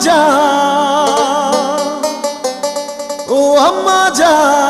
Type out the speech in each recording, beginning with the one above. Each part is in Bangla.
জান ও আম্মা জান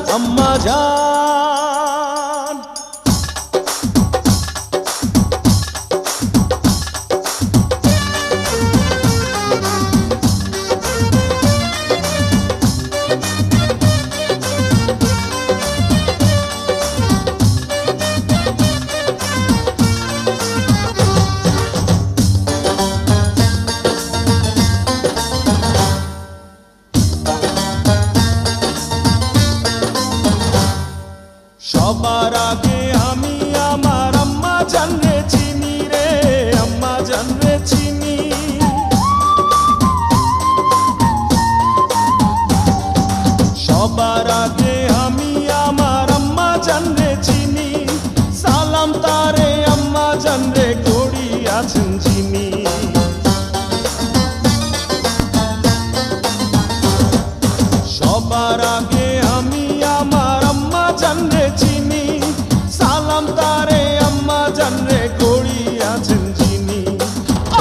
সালাম তারে আম্মা জানরে করি আছেন যিনি।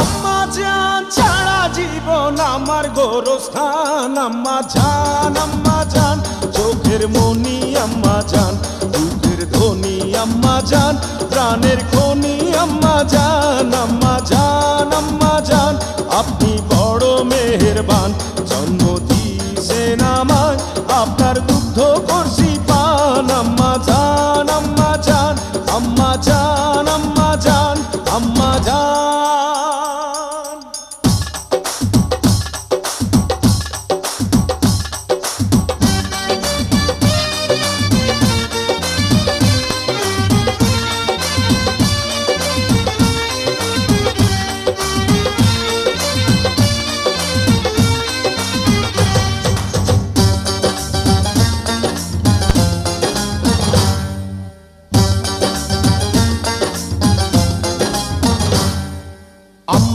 আম্মা জান ছাড়া জীবন আমার গোরস্থান। আম্মা জান আম্মা জান, চোখের মনি আম্মা জান, দুধের ধনি আম্মা জান, প্রাণের খনি আম্মা জান।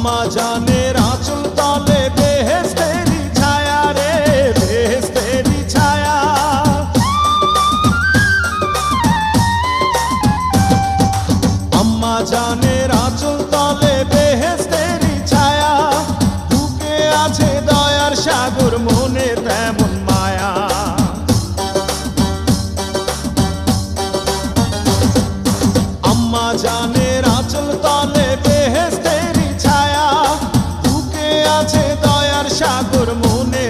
আম্মা দয়ার সাগর মনে